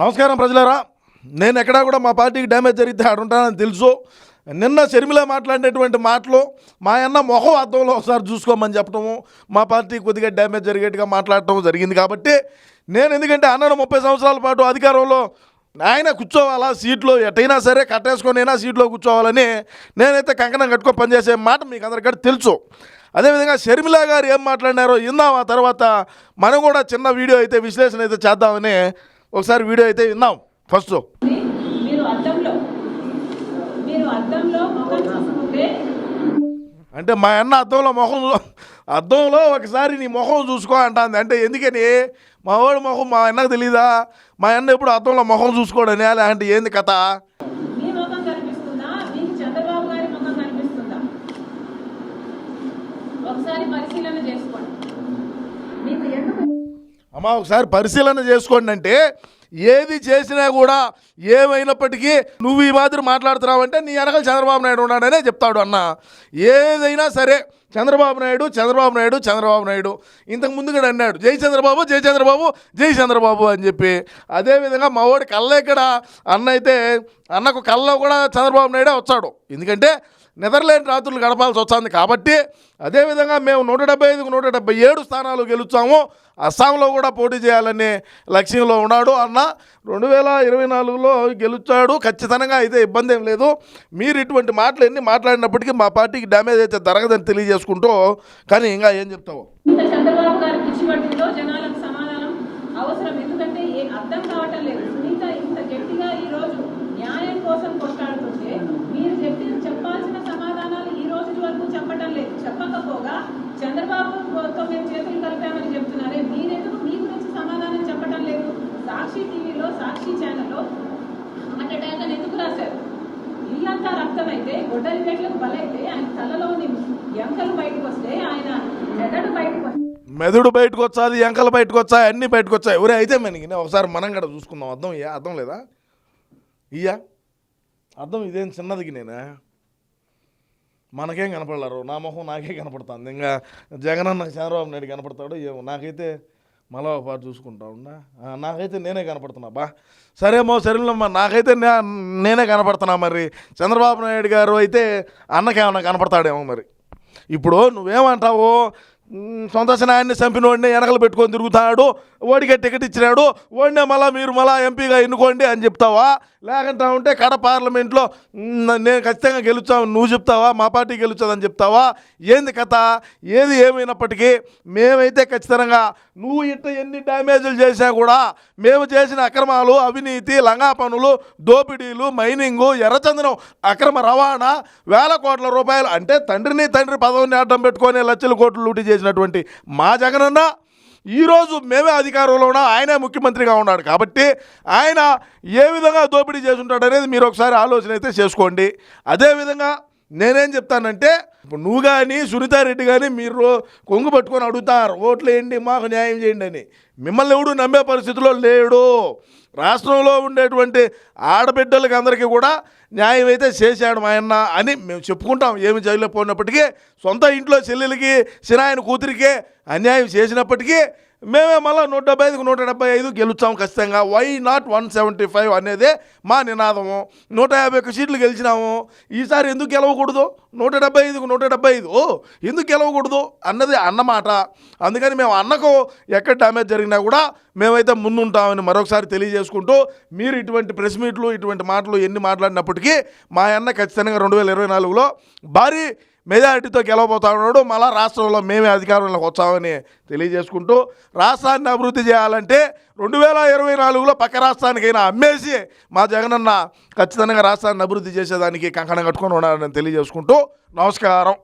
నమస్కారం ప్రజలారా. నేను ఎక్కడా కూడా మా పార్టీకి డ్యామేజ్ జరిగితే ఆడుంటానని తెలుసు. నిన్న షర్మిల మాట్లాడినటువంటి మాటలు మా అన్న మొహం అర్థంలో ఒకసారి చూసుకోమని చెప్పడము మా పార్టీ కొద్దిగా డ్యామేజ్ జరిగేట్టుగా మాట్లాడటం జరిగింది కాబట్టి నేను ఎందుకంటే అన్నను ముప్పై సంవత్సరాల పాటు అధికారంలో ఆయన కూర్చోవాలా సీట్లో ఎటైనా సరే కట్టేసుకొని అయినా సీట్లో కూర్చోవాలని నేనైతే కంకణం కట్టుకో పనిచేసే మాట మీకు అందరికీ తెలుసు. అదేవిధంగా షర్మిల గారు ఏం మాట్లాడినారో ఇందాం ఆ తర్వాత మనం కూడా చిన్న వీడియో అయితే విశ్లేషణ అయితే చేద్దామని ఒకసారి వీడియో అయితే విందాం ఫస్ట్ అంటే మా అన్న అద్దంలో మొహం అద్దంలో ఒకసారి నీ మొహం చూసుకో అంటుంది. అంటే ఎందుకని? మా వాడు మొహం మా అన్నకు తెలీదా? మా అన్న ఎప్పుడు అద్దంలో మొహం చూసుకోడని? అంటే ఏంది కథ? ఒకసారి పరిశీలన చేసుకోండి. అమ్మ ఒకసారి పరిశీలన చేసుకోండి అంటే ఏది చేసినా కూడా ఏమైనప్పటికీ నువ్వు ఈ మాదిరి మాట్లాడుతున్నావంటే నీ వెనకాల చంద్రబాబు నాయుడు ఉన్నాడనే చెప్తాడు అన్న. ఏదైనా సరే చంద్రబాబు నాయుడు చంద్రబాబు నాయుడు చంద్రబాబు నాయుడు. ఇంతకు ముందు కూడా అన్నాడు జై చంద్రబాబు జై చంద్రబాబు జై చంద్రబాబు అని చెప్పి. అదేవిధంగా మా వాడి కళ్ళ ఇక్కడ అన్న అయితే అన్నకు కళ్ళలో కూడా చంద్రబాబు నాయుడే వచ్చాడు. ఎందుకంటే నెదర్లాండ్ రాత్రులు గడపాల్సి వస్తుంది. కాబట్టి అదేవిధంగా మేము నూట డెబ్బై ఐదుకు నూట డెబ్బై ఏడు స్థానాలు గెలుచాము. అస్సాంలో కూడా పోటీ చేయాలనే లక్ష్యంలో ఉన్నాడు. అన్న రెండు వేల ఇరవై నాలుగులో గెలుచాడు. ఖచ్చితంగా అయితే ఇబ్బంది ఏం లేదు. మీరు ఇటువంటి మాటలు ఎన్ని మాట్లాడినప్పటికీ మా పార్టీకి డ్యామేజ్ అయితే జరగదని తెలియజేసుకుంటూ కానీ ఇంకా ఏం చెప్తావు? చంద్రబాబు అవసరం. ఎందుకంటే అర్థం కావటం లేదు. చంద్రబాబుతో మేము చేతులు కలిపామని చెప్తున్నారే. మీరెందుకు? మీ గురించి సమాధానం చెప్పటం లేదు. సాక్షి టీవీలో సాక్షి ఛానల్లో హార్ట్ అటాక్ అని ఎందుకు రాశారు? ఇల్లంతా రక్తమైతే గొడ్డలి పెట్టలకు బలైతే ఆయన తలలోని ఎంకలు బయటకు వస్తే ఆయన మెదడు బయటకు మెదడు బయటకు వచ్చాది ఎంకలు బయటకు వచ్చాయి అన్నీ బయటకు వచ్చాయి. ఒరే అయితే మనకి ఒకసారి మనం కూడా చూసుకుందాం. అర్థం ఇయ్యా అర్థం లేదా? ఇయ్యా? అర్థం ఇదేం చిన్నదికి నేనే? మనకేం కనపడలేరు. నా మొహం నాకే కనపడుతుంది. ఇంకా జగన్ అన్న చంద్రబాబు నాయుడు కనపడతాడు ఏమో. నాకైతే మళ్ళా పాటు చూసుకుంటా ఉన్నా నాకైతే నేనే కనపడుతున్నా. బా సరేమో సరేలమ్మా నాకైతే నే- నేనే కనపడుతున్నా మరి. చంద్రబాబు నాయుడు గారు అయితే అన్నకేమన్నా కనపడతాడేమో మరి. ఇప్పుడు నువ్వేమంటావు సొంత స్నాయాన్ని చంపినోడిని వెనకలు పెట్టుకొని తిరుగుతాడు ఓడికే టికెట్ ఇచ్చినాడు ఓడినే మళ్ళీ మీరు మళ్ళీ ఎంపీగా ఎన్నుకోండి అని చెప్తావా? లేకుంటా ఉంటే కడ పార్లమెంట్లో నేను ఖచ్చితంగా గెలుచావు నువ్వు చెప్తావా? మా పార్టీ గెలుచదని చెప్తావా? ఏంది కథ? ఏది ఏమైనప్పటికీ మేమైతే ఖచ్చితంగా నువ్వు ఇట్ట ఎన్ని డ్యామేజ్లు చేసినా కూడా మేము చేసిన అక్రమాలు అవినీతి లంగా పనులు దోపిడీలు మైనింగు ఎర్రచందనం అక్రమ రవాణా వేల కోట్ల రూపాయలు అంటే తండ్రిని తండ్రి పదవిని అడ్డం పెట్టుకొని లక్షల కోట్లు లూటీ చేసినటువంటి మా జగనన్న ఈరోజు మేమే అధికారంలో ఉన్నా ఆయనే ముఖ్యమంత్రిగా ఉన్నాడు కాబట్టి ఆయన ఏ విధంగా దోపిడీ చేస్తుంటాడు అనేది మీరు ఒకసారి ఆలోచన అయితే చేసుకోండి. అదేవిధంగా నేనేం చెప్తానంటే ఇప్పుడు నువ్వు కానీ సునీతారెడ్డి కానీ మీరు కొంగు పట్టుకొని అడుగుతారు ఓట్లు వేయండి మాకు న్యాయం చేయండి అని. మిమ్మల్ని ఎవడు నమ్మే పరిస్థితిలో లేడు. రాష్ట్రంలో ఉండేటువంటి ఆడబిడ్డలకి అందరికీ కూడా న్యాయం అయితే చేశాడు మా అని మేము చెప్పుకుంటాం. ఏమి చేయలేకపోయినప్పటికీ సొంత ఇంట్లో చెల్లెలకి సినాయన కూతురికే అన్యాయం చేసినప్పటికీ మేమే మళ్ళీ నూట డెబ్బై ఐదుకు నూట డెబ్బై ఐదు గెలుచాం ఖచ్చితంగా. Why not one seventy five అనేదే మా నినాదము. నూట యాభై ఒక్క సీట్లు గెలిచినాము. ఈసారి ఎందుకు గెలవకూడదు? నూట డెబ్బై ఐదుకు నూట డెబ్బై ఐదు ఓ, ఎందుకు గెలవకూడదు? అన్నది అన్నమాట అందుకని మేము అన్నకు ఎక్కడ డ్యామేజ్ జరిగినా కూడా మేమైతే ముందుంటామని మరొకసారి తెలియజేసుకుంటూ మీరు ఇటువంటి ప్రెస్ మీట్లు ఇటువంటి మాటలు ఎన్ని మాట్లాడినప్పటికీ మా అన్న ఖచ్చితంగా రెండు వేల ఇరవై నాలుగులో భారీ మెజారిటీతో గెలవబోతా ఉన్నాడు. మళ్ళా రాష్ట్రంలో మేమే అధికారంలోకి వచ్చామని తెలియజేసుకుంటూ రాష్ట్రాన్ని అభివృద్ధి చేయాలంటే రెండు వేల ఇరవై నాలుగులో పక్క రాష్ట్రానికైనా అమ్మేసి మా జగనన్న ఖచ్చితంగా రాష్ట్రాన్ని అభివృద్ధి చేసేదానికి కంకణం కట్టుకొని ఉన్నాడని తెలియజేసుకుంటూ నమస్కారం.